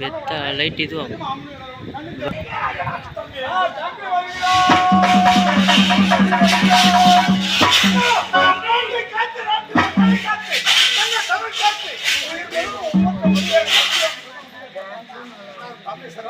பெத்த லைட் இதுவாகும் Oh,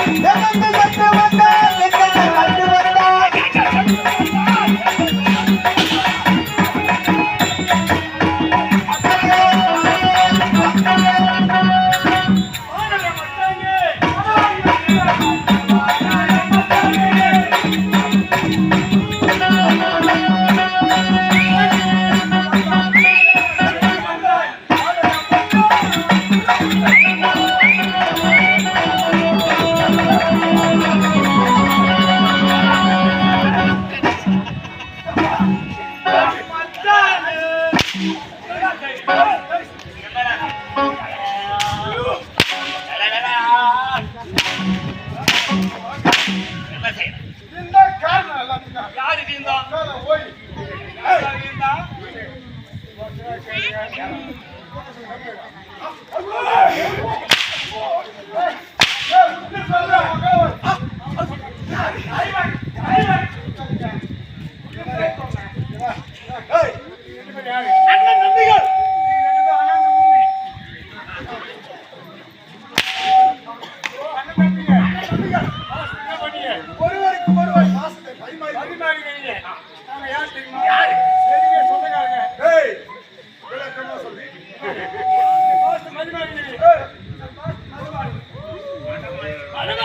என்ன அண்ணன்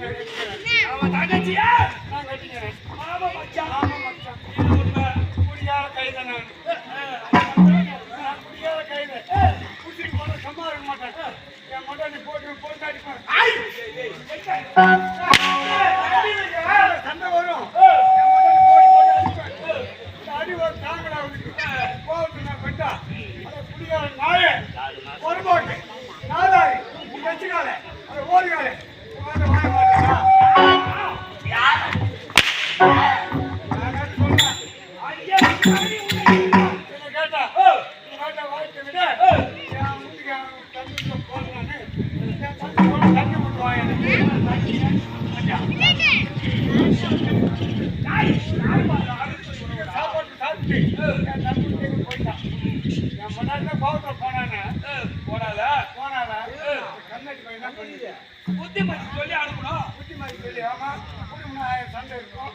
ஓயே மச்சான் சகல பண்ணி என்னடா ஆமா மச்சான். டேய், ராஸ்கல். ஆமா மச்சான் ரைட்டு சகல பண்ணி ஆமா தங்கச்சியா சண்டை வரும். அடி ஒரு தாங்கடா அவனுக்கு கோவத்து நான் பெட்டா. நாயே. நான் சொல்றேன் ஐயா, சாமி, உன்னை- என்ன கேட்டா உன் சண்டை இருக்கும்.